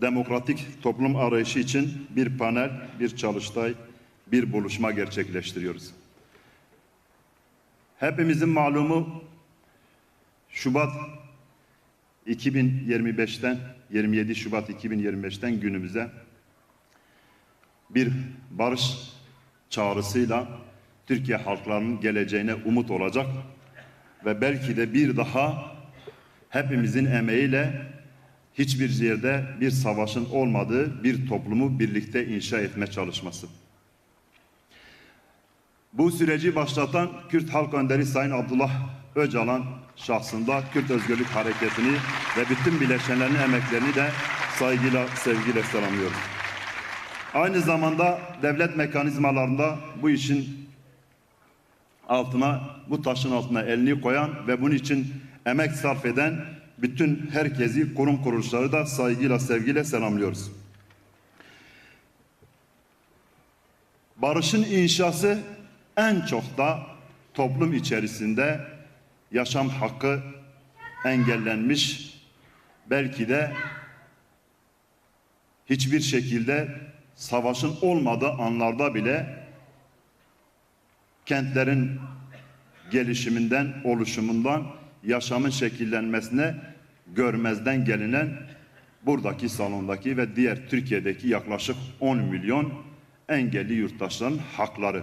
demokratik toplum arayışı için bir panel, bir çalıştay, bir buluşma gerçekleştiriyoruz. Hepimizin malumu Şubat 2025'ten 27 Şubat 2025'ten günümüze bir barış çağrısıyla Türkiye halklarının geleceğine umut olacak ve belki de bir daha hepimizin emeğiyle hiçbir yerde bir savaşın olmadığı bir toplumu birlikte inşa etme çalışması. Bu süreci başlatan Kürt Halk Önderi Sayın Abdullah Öcalan şahsında Kürt Özgürlük Hareketi'ni ve bütün bileşenlerin emeklerini de saygıyla, sevgiyle selamlıyorum. Aynı zamanda devlet mekanizmalarında bu işin altına, bu taşın altına elini koyan ve bunun için emek sarf eden bütün herkesi, kurum kuruluşları da saygıyla, sevgiyle selamlıyoruz. Barışın inşası en çok da toplum içerisinde yaşam hakkı engellenmiş, belki de hiçbir şekilde savaşın olmadığı anlarda bile kentlerin gelişiminden, oluşumundan, yaşamın şekillenmesine görmezden gelinen buradaki salondaki ve diğer Türkiye'deki yaklaşık 10 milyon engelli yurttaşların hakları.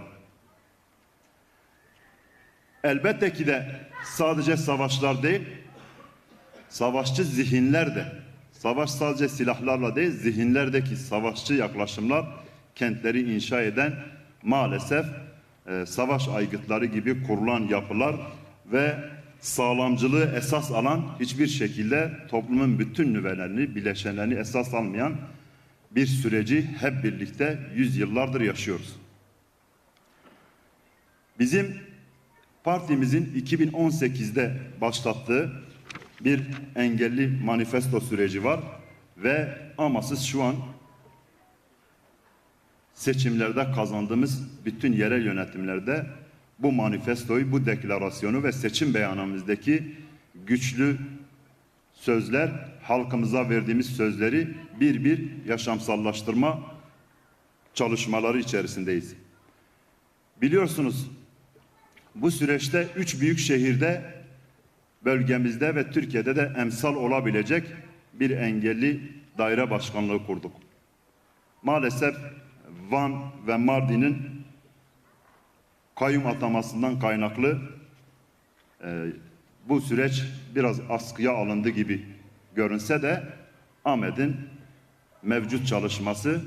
Elbette ki de sadece savaşlar değil, savaşçı zihinler de, savaş sadece silahlarla değil, zihinlerdeki savaşçı yaklaşımlar kentleri inşa eden maalesef e, savaş aygıtları gibi kurulan yapılar ve sağlamcılığı esas alan hiçbir şekilde toplumun bütün nüvelerini, bileşenlerini esas almayan bir süreci hep birlikte yüzyıllardır yaşıyoruz. Bizim partimizin 2018'de başlattığı bir engelli manifesto süreci var ve amasız şu an seçimlerde kazandığımız bütün yerel yönetimlerde bu manifestoyu, bu deklarasyonu ve seçim beyanımızdaki güçlü sözler, halkımıza verdiğimiz sözleri bir bir yaşamsallaştırma çalışmaları içerisindeyiz. Biliyorsunuz bu süreçte üç büyük şehirde bölgemizde ve Türkiye'de de emsal olabilecek bir engelli daire başkanlığı kurduk. Maalesef Van ve Mardin'in kayyum atamasından kaynaklı e, bu süreç biraz askıya alındı gibi görünse de Ahmet'in mevcut çalışması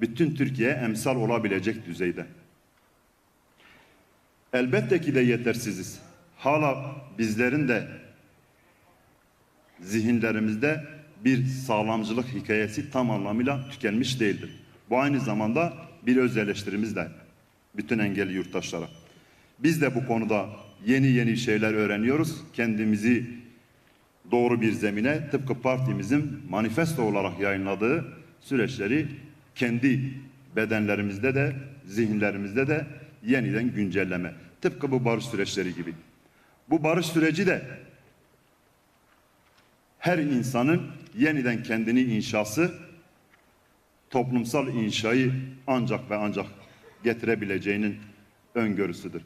bütün Türkiye'ye emsal olabilecek düzeyde. Elbette ki de yetersiziz. Hala bizlerin de zihinlerimizde bir sağlamcılık hikayesi tam anlamıyla tükenmiş değildir. Bu aynı zamanda bir öz eleştirimiz de bütün engelli yurttaşlara. Biz de bu konuda yeni yeni şeyler öğreniyoruz. Kendimizi doğru bir zemine tıpkı partimizin manifesto olarak yayınladığı süreçleri kendi bedenlerimizde de zihinlerimizde de yeniden güncelleme. Tıpkı bu barış süreçleri gibi. Bu barış süreci de her insanın yeniden kendini inşası, toplumsal inşayı ancak ve ancak getirebileceğinin öngörüsüdür.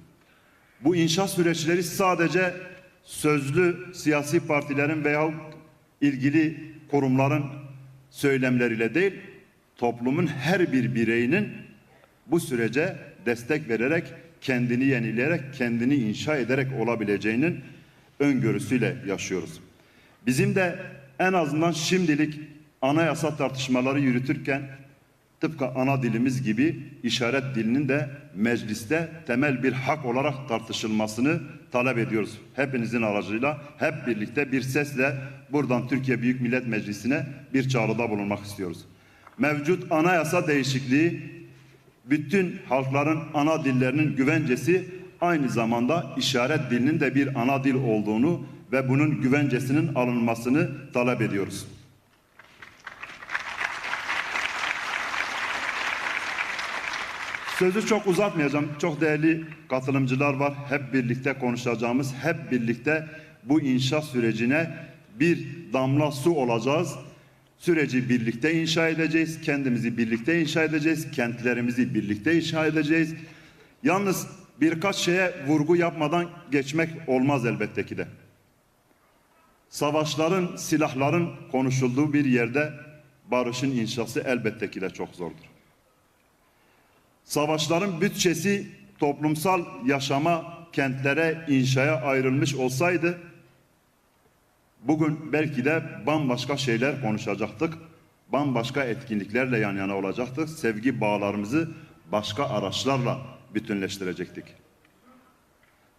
Bu inşa süreçleri sadece sözlü siyasi partilerin veya ilgili kurumların söylemleriyle değil, toplumun her bir bireyinin bu sürece destek vererek, kendini yenileyerek, kendini inşa ederek olabileceğinin öngörüsüyle yaşıyoruz. Bizim de en azından şimdilik anayasa tartışmaları yürütürken tıpkı ana dilimiz gibi işaret dilinin de mecliste temel bir hak olarak tartışılmasını talep ediyoruz. Hepinizin aracıyla hep birlikte bir sesle buradan Türkiye Büyük Millet Meclisi'ne bir çağrıda bulunmak istiyoruz. Mevcut anayasa değişikliği bütün halkların ana dillerinin güvencesi aynı zamanda işaret dilinin de bir ana dil olduğunu ve bunun güvencesinin alınmasını talep ediyoruz. Sözü çok uzatmayacağım. Çok değerli katılımcılar var. Hep birlikte konuşacağımız, hep birlikte bu inşa sürecine bir damla su olacağız. Süreci birlikte inşa edeceğiz, kendimizi birlikte inşa edeceğiz, kentlerimizi birlikte inşa edeceğiz. Yalnız birkaç şeye vurgu yapmadan geçmek olmaz elbette ki de. Savaşların, silahların konuşulduğu bir yerde barışın inşası elbette ki de çok zordur. Savaşların bütçesi toplumsal yaşama, kentlere, inşaya ayrılmış olsaydı bugün belki de bambaşka şeyler konuşacaktık. Bambaşka etkinliklerle yan yana olacaktık. Sevgi bağlarımızı başka araçlarla bütünleştirecektik.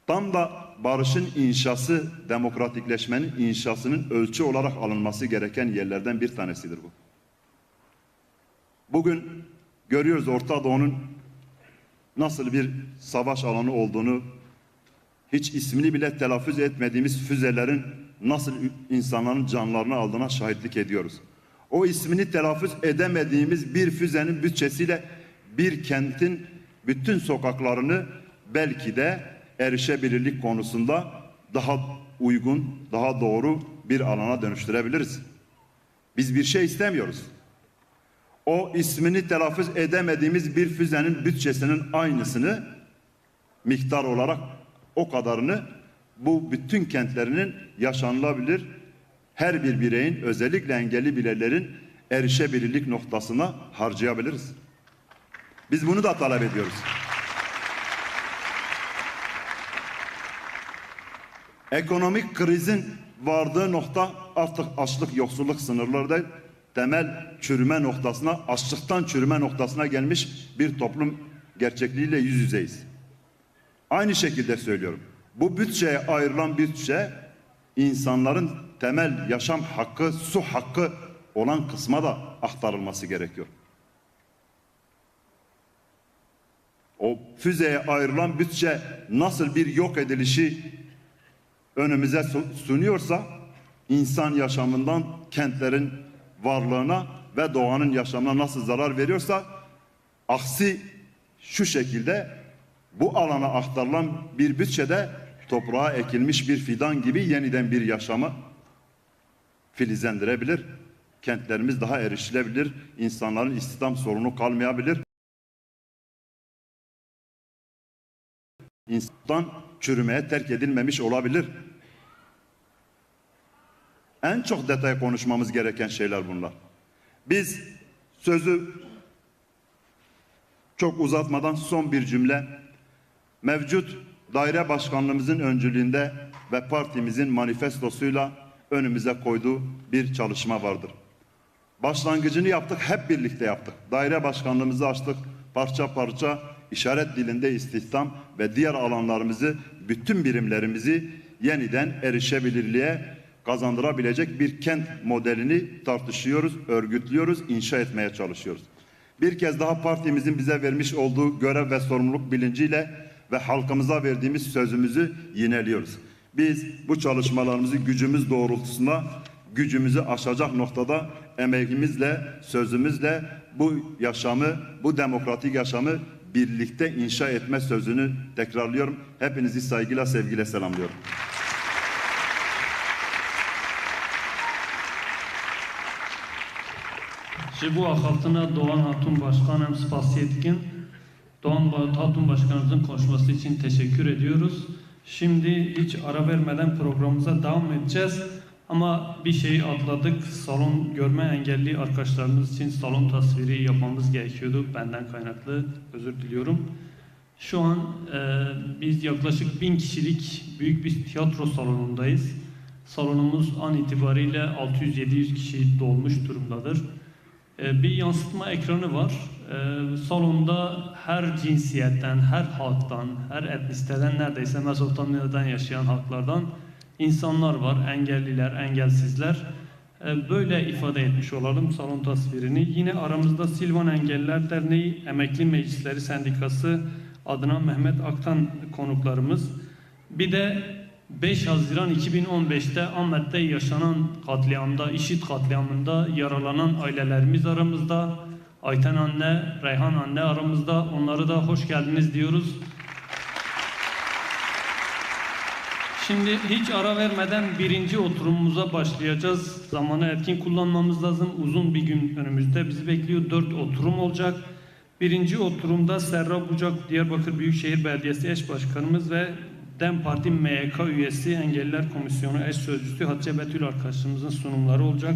Tam da barışın inşası, demokratikleşmenin inşasının ölçü olarak alınması gereken yerlerden bir tanesidir bu. Bugün görüyoruz Orta Doğu'nun nasıl bir savaş alanı olduğunu, hiç ismini bile telaffuz etmediğimiz füzelerin nasıl insanların canlarını aldığına şahitlik ediyoruz. O ismini telaffuz edemediğimiz bir füzenin bütçesiyle bir kentin bütün sokaklarını belki de erişebilirlik konusunda daha uygun, daha doğru bir alana dönüştürebiliriz. Biz bir şey istemiyoruz. O ismini telaffuz edemediğimiz bir füzenin bütçesinin aynısını miktar olarak o kadarını bu bütün kentlerinin yaşanılabilir her bir bireyin özellikle engelli bireylerin erişebilirlik noktasına harcayabiliriz. Biz bunu da talep ediyoruz. Ekonomik krizin vardığı nokta artık açlık, yoksulluk sınırları değil, temel çürüme noktasına, açlıktan çürüme noktasına gelmiş bir toplum gerçekliğiyle yüz yüzeyiz. Aynı şekilde söylüyorum. Bu bütçeye ayrılan bütçe insanların temel yaşam hakkı, su hakkı olan kısma da aktarılması gerekiyor. O füzeye ayrılan bütçe nasıl bir yok edilişi önümüze sunuyorsa insan yaşamından kentlerin varlığına ve doğanın yaşamına nasıl zarar veriyorsa aksi şu şekilde bu alana aktarılan bir bütçede toprağa ekilmiş bir fidan gibi yeniden bir yaşamı filizlendirebilir. Kentlerimiz daha erişilebilir, insanların istihdam sorunu kalmayabilir. İnsan çürümeye terk edilmemiş olabilir. En çok detay konuşmamız gereken şeyler bunlar. Biz sözü çok uzatmadan son bir cümle mevcut daire başkanlığımızın öncülüğünde ve partimizin manifestosuyla önümüze koyduğu bir çalışma vardır. Başlangıcını yaptık, hep birlikte yaptık. Daire başkanlığımızı açtık, parça parça işaret dilinde istihdam ve diğer alanlarımızı, bütün birimlerimizi yeniden erişebilirliğe kazandırabilecek bir kent modelini tartışıyoruz, örgütlüyoruz, inşa etmeye çalışıyoruz. Bir kez daha partimizin bize vermiş olduğu görev ve sorumluluk bilinciyle ve halkımıza verdiğimiz sözümüzü yineliyoruz. Biz bu çalışmalarımızı gücümüz doğrultusunda gücümüzü aşacak noktada emeğimizle, sözümüzle bu yaşamı, bu demokratik yaşamı birlikte inşa etme sözünü tekrarlıyorum. Hepinizi saygıyla, sevgiyle selamlıyorum. Ji bu ahalitine Doğan Hatun Başkanım spası etkin. Doğan Hatun Başkanımızın konuşması için teşekkür ediyoruz. Şimdi hiç ara vermeden programımıza devam edeceğiz. Ama bir şeyi atladık. Salon görme engelli arkadaşlarımız için salon tasviri yapmamız gerekiyordu. Benden kaynaklı özür diliyorum. Şu an e, biz yaklaşık bin kişilik büyük bir tiyatro salonundayız. Salonumuz an itibariyle 600-700 kişi dolmuş durumdadır. E, bir yansıtma ekranı var. E, salonda her cinsiyetten, her halktan, her etnisiteden neredeyse Mezopotamya'dan yaşayan halklardan insanlar var. Engelliler, engelsizler. E, böyle ifade etmiş olalım salon tasvirini. Yine aramızda Silvan Engelliler Derneği Emekli Meclisleri Sendikası adına Mehmet Aktan konuklarımız. Bir de 5 Haziran 2015'te Ahmet'te yaşanan katliamda, işit katliamında yaralanan ailelerimiz aramızda. Ayten anne, Reyhan anne aramızda. Onları da hoş geldiniz diyoruz. Şimdi hiç ara vermeden birinci oturumumuza başlayacağız. Zamanı etkin kullanmamız lazım. Uzun bir gün önümüzde bizi bekliyor. Dört oturum olacak. Birinci oturumda Serra Bucak Diyarbakır Büyükşehir Belediyesi eş başkanımız ve DEM Parti MYK üyesi Engelliler Komisyonu eş sözcüsü Hatice Betül arkadaşımızın sunumları olacak.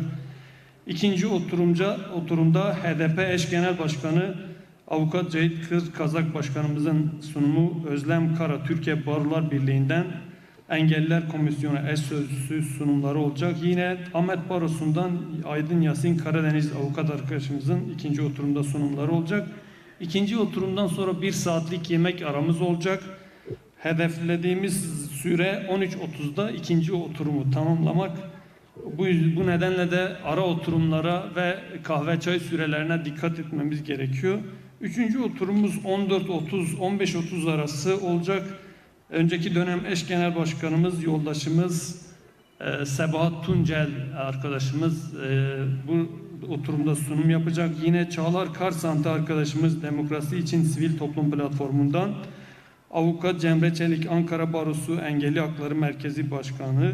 İkinci oturumca, oturumda HDP eş genel başkanı Avukat Cahit Kır Kazak Başkanımızın sunumu Özlem Kara Türkiye Barolar Birliği'nden Engelliler Komisyonu eş sözcüsü sunumları olacak. Yine Ahmet Barosu'ndan Aydın Yasin Karadeniz avukat arkadaşımızın ikinci oturumda sunumları olacak. İkinci oturumdan sonra bir saatlik yemek aramız olacak. Hedeflediğimiz süre 13.30'da ikinci oturumu tamamlamak. Bu, bu nedenle de ara oturumlara ve kahve çay sürelerine dikkat etmemiz gerekiyor. Üçüncü oturumumuz 14.30 15.30 arası olacak. Önceki dönem eş genel başkanımız, yoldaşımız e, Sebahat Tuncel arkadaşımız e, bu oturumda sunum yapacak. Yine Çağlar Karsantı arkadaşımız Demokrasi için Sivil Toplum Platformu'ndan Avukat Cemre Çelik Ankara Barosu Engelli Hakları Merkezi Başkanı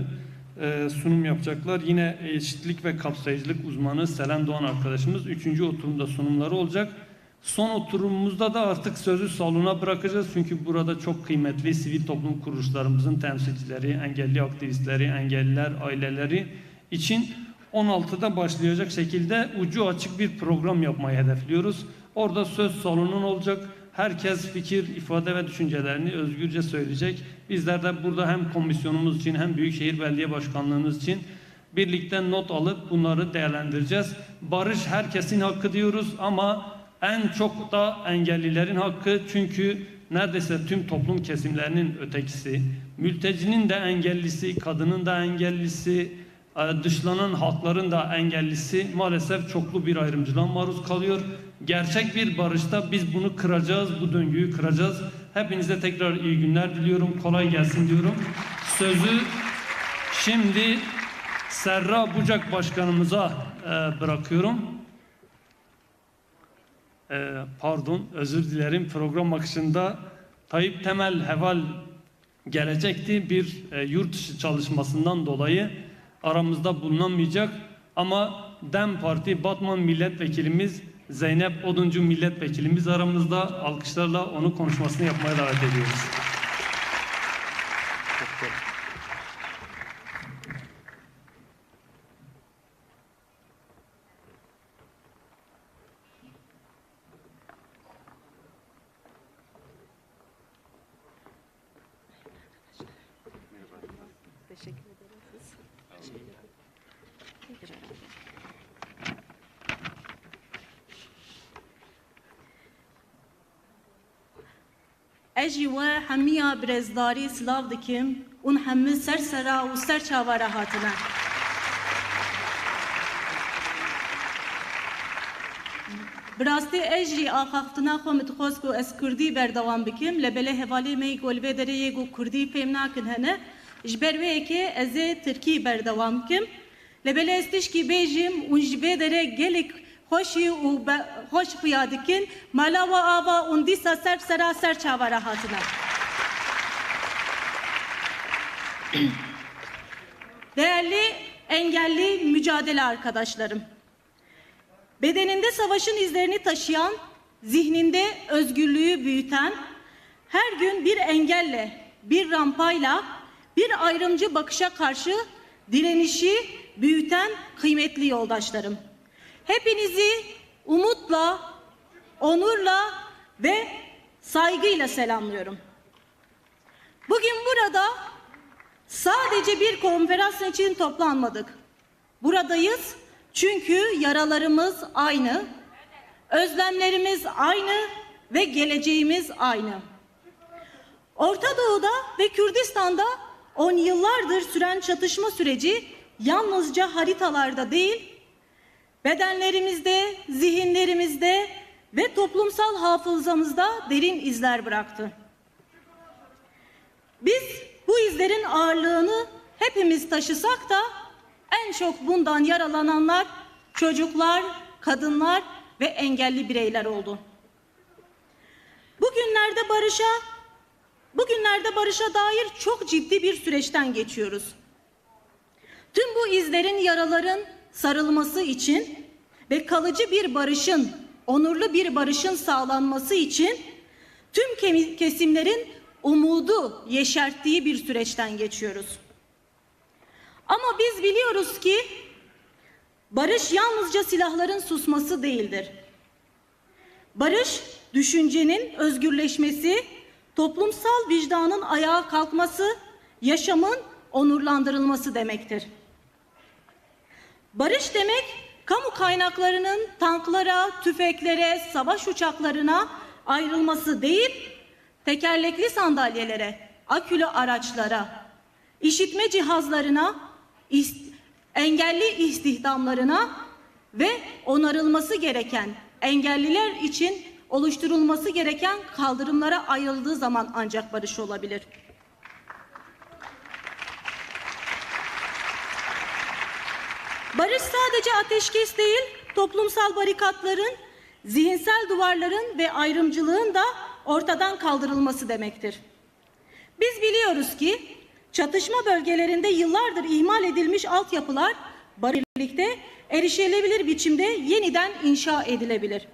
e, sunum yapacaklar. Yine eşitlik ve kapsayıcılık uzmanı Selen Doğan arkadaşımız üçüncü oturumda sunumları olacak. Son oturumumuzda da artık sözü salona bırakacağız. Çünkü burada çok kıymetli sivil toplum kuruluşlarımızın temsilcileri, engelli aktivistleri, engelliler, aileleri için 16'da başlayacak şekilde ucu açık bir program yapmayı hedefliyoruz. Orada söz salonun olacak. Herkes fikir, ifade ve düşüncelerini özgürce söyleyecek. Bizler de burada hem komisyonumuz için hem Büyükşehir Belediye Başkanlığımız için birlikte not alıp bunları değerlendireceğiz. Barış herkesin hakkı diyoruz ama en çok da engellilerin hakkı çünkü neredeyse tüm toplum kesimlerinin ötekisi, mültecinin de engellisi, kadının da engellisi, e, dışlanan halkların da engellisi maalesef çoklu bir ayrımcılığa maruz kalıyor. Gerçek bir barışta biz bunu kıracağız, bu döngüyü kıracağız. Hepinize tekrar iyi günler diliyorum, kolay gelsin diyorum. Sözü şimdi Serra Bucak Başkanımıza e, bırakıyorum. Ee, pardon özür dilerim program akışında Tayyip Temel Heval gelecekti bir e, yurt dışı çalışmasından dolayı aramızda bulunamayacak ama DEM Parti Batman Milletvekilimiz Zeynep Oduncu Milletvekilimiz aramızda alkışlarla onu konuşmasını yapmaya davet ediyoruz. Ez jî we hemiya birêzdarî silav dikim û hemû ser sera û ser çavara hatine. Bi rastî ez jî axaftina xwe min dixwast ku Kurdî berdewam bikim li belê hevalê me golvê derê yê ku Kurdî fêm nakin hene ji ber wê yekê ez ê Tirkî bikim li belê ez tişkî bêjim û ji vê xweşî û be- xweş xuya dikin mala we ava û dîsa ser sera ser çavara hatine. Değerli engelli mücadele arkadaşlarım. Bedeninde savaşın izlerini taşıyan, zihninde özgürlüğü büyüten, her gün bir engelle, bir rampayla, bir ayrımcı bakışa karşı direnişi büyüten kıymetli yoldaşlarım. Hepinizi umutla, onurla ve saygıyla selamlıyorum. Bugün burada sadece bir konferans için toplanmadık. Buradayız çünkü yaralarımız aynı, özlemlerimiz aynı ve geleceğimiz aynı. Orta Doğu'da ve Kürdistan'da on yıllardır süren çatışma süreci yalnızca haritalarda değil, bedenlerimizde, zihinlerimizde ve toplumsal hafızamızda derin izler bıraktı. Biz bu izlerin ağırlığını hepimiz taşısak da en çok bundan yaralananlar çocuklar, kadınlar ve engelli bireyler oldu. Bugünlerde barışa, Bugünlerde barışa dair çok ciddi bir süreçten geçiyoruz. Tüm bu izlerin, yaraların sarılması için ve kalıcı bir barışın, onurlu bir barışın sağlanması için tüm kesimlerin umudu yeşerttiği bir süreçten geçiyoruz. Ama biz biliyoruz ki barış yalnızca silahların susması değildir. Barış, düşüncenin özgürleşmesi, toplumsal vicdanın ayağa kalkması, yaşamın onurlandırılması demektir. Barış demek, kamu kaynaklarının tanklara, tüfeklere, savaş uçaklarına ayrılması değil, tekerlekli sandalyelere, akülü araçlara, işitme cihazlarına, engelli istihdamlarına ve onarılması gereken engelliler için oluşturulması gereken kaldırımlara ayrıldığı zaman ancak barış olabilir. Barış sadece ateşkes değil, toplumsal barikatların, zihinsel duvarların ve ayrımcılığın da ortadan kaldırılması demektir. Biz biliyoruz ki çatışma bölgelerinde yıllardır ihmal edilmiş altyapılar birlikte erişilebilir biçimde yeniden inşa edilebilir.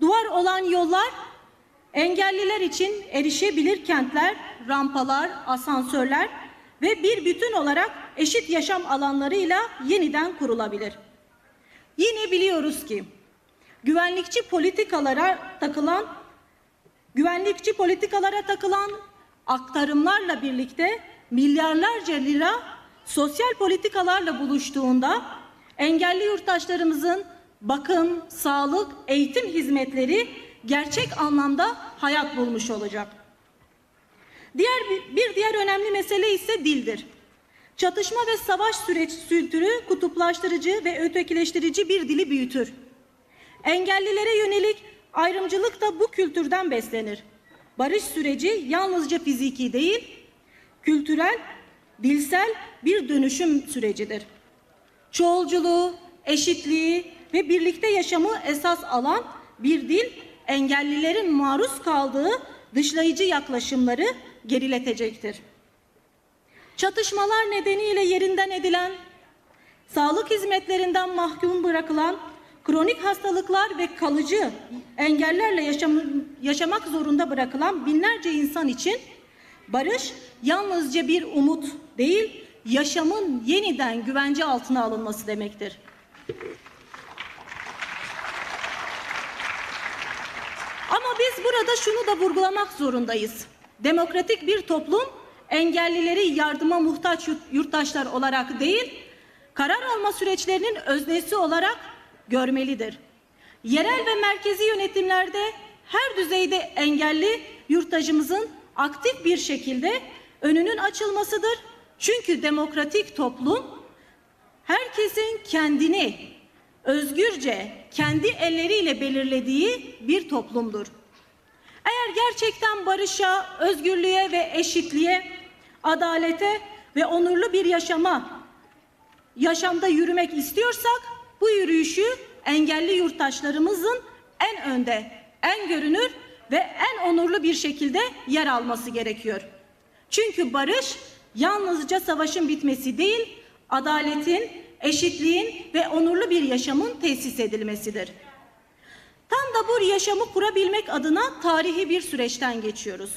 Duvar olan yollar engelliler için erişebilir kentler, rampalar, asansörler ve bir bütün olarak eşit yaşam alanlarıyla yeniden kurulabilir. Yine biliyoruz ki güvenlikçi politikalara takılan güvenlikçi politikalara takılan aktarımlarla birlikte milyarlarca lira sosyal politikalarla buluştuğunda engelli yurttaşlarımızın bakım, sağlık, eğitim hizmetleri gerçek anlamda hayat bulmuş olacak. Diğer bir diğer önemli mesele ise dildir. Çatışma ve savaş süreç sültürü kutuplaştırıcı ve ötekileştirici bir dili büyütür. Engellilere yönelik ayrımcılık da bu kültürden beslenir. Barış süreci yalnızca fiziki değil, kültürel, dilsel bir dönüşüm sürecidir. Çoğulculuğu, eşitliği ve birlikte yaşamı esas alan bir dil engellilerin maruz kaldığı dışlayıcı yaklaşımları geriletecektir. Çatışmalar nedeniyle yerinden edilen, sağlık hizmetlerinden mahkum bırakılan, kronik hastalıklar ve kalıcı engellerle yaşam, yaşamak zorunda bırakılan binlerce insan için barış yalnızca bir umut değil, yaşamın yeniden güvence altına alınması demektir. Ama biz burada şunu da vurgulamak zorundayız. Demokratik bir toplum engellileri yardıma muhtaç yurttaşlar olarak değil, karar alma süreçlerinin öznesi olarak görmelidir. Yerel ve merkezi yönetimlerde her düzeyde engelli yurttaşımızın aktif bir şekilde önünün açılmasıdır. Çünkü demokratik toplum herkesin kendini özgürce kendi elleriyle belirlediği bir toplumdur. Eğer gerçekten barışa, özgürlüğe ve eşitliğe, adalete ve onurlu bir yaşama, yaşamda yürümek istiyorsak bu yürüyüşü engelli yurttaşlarımızın en önde, en görünür ve en onurlu bir şekilde yer alması gerekiyor. Çünkü barış yalnızca savaşın bitmesi değil, adaletin, eşitliğin ve onurlu bir yaşamın tesis edilmesidir. Tam da bu yaşamı kurabilmek adına tarihi bir süreçten geçiyoruz.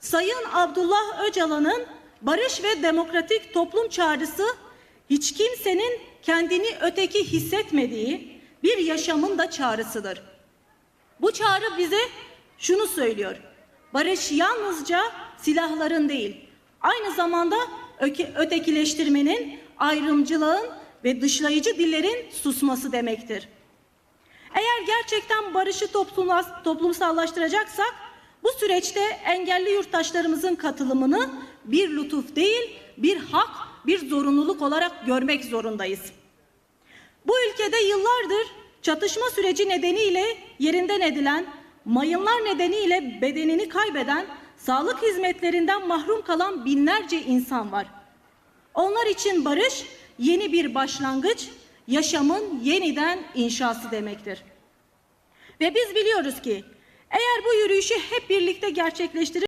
Sayın Abdullah Öcalan'ın barış ve demokratik toplum çağrısı hiç kimsenin kendini öteki hissetmediği bir yaşamın da çağrısıdır. Bu çağrı bize şunu söylüyor. Barış yalnızca silahların değil, aynı zamanda ötekileştirmenin, ayrımcılığın ve dışlayıcı dillerin susması demektir. Gerçekten barışı toplumsallaştıracaksak bu süreçte engelli yurttaşlarımızın katılımını bir lütuf değil, bir hak, bir zorunluluk olarak görmek zorundayız. Bu ülkede yıllardır çatışma süreci nedeniyle yerinden edilen, mayınlar nedeniyle bedenini kaybeden, sağlık hizmetlerinden mahrum kalan binlerce insan var. Onlar için barış yeni bir başlangıç, yaşamın yeniden inşası demektir. Ve biz biliyoruz ki eğer bu yürüyüşü hep birlikte gerçekleştirir